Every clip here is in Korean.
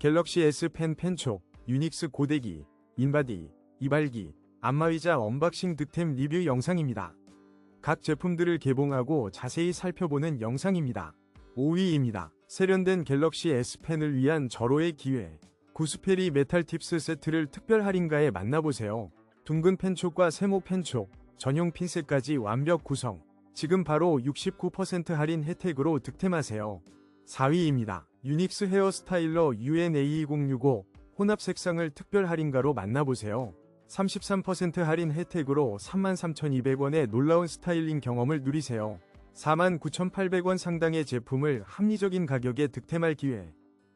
갤럭시 S 펜 펜촉, 유닉스 고데기, 인바디, 이발기, 안마의자 언박싱 득템 리뷰 영상입니다. 각 제품들을 개봉하고 자세히 살펴보는 영상입니다. 5위입니다. 세련된 갤럭시 S 펜을 위한 절호의 기회. 구스페리 메탈 팁스 세트를 특별 할인가에 만나보세요. 둥근 펜촉과 세모 펜촉, 전용 핀셋까지 완벽 구성. 지금 바로 69% 할인 혜택으로 득템하세요. 4위입니다. 유닉스 헤어 스타일러 UNA2065 혼합 색상을 특별 할인가로 만나보세요. 33% 할인 혜택으로 33,200원의 놀라운 스타일링 경험을 누리세요. 49,800원 상당의 제품을 합리적인 가격에 득템할 기회.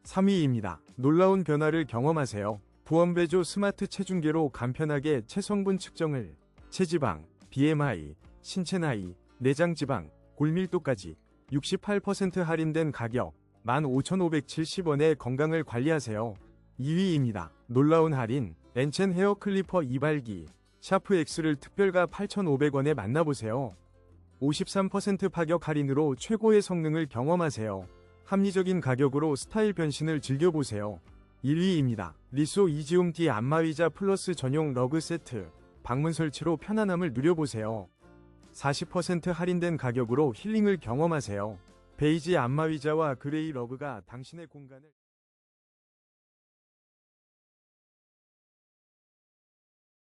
3위입니다. 놀라운 변화를 경험하세요. 보험배조 스마트 체중계로 간편하게 체성분 측정을 체지방, BMI, 신체 나이, 내장 지방, 골밀도까지 68% 할인된 가격 15,570원에 건강을 관리하세요. 2위입니다. 놀라운 할인 엔첸 헤어 클리퍼 이발기 샤프 X를 특별가 8,500원에 만나보세요. 53% 파격 할인으로 최고의 성능을 경험하세요. 합리적인 가격으로 스타일 변신을 즐겨보세요. 1위입니다. 리소 이지움 D 안마의자 플러스 전용 러그 세트 방문 설치로 편안함을 누려보세요. 40% 할인된 가격으로 힐링을 경험하세요. 베이지 안마의자와 그레이 러그가 당신의 공간을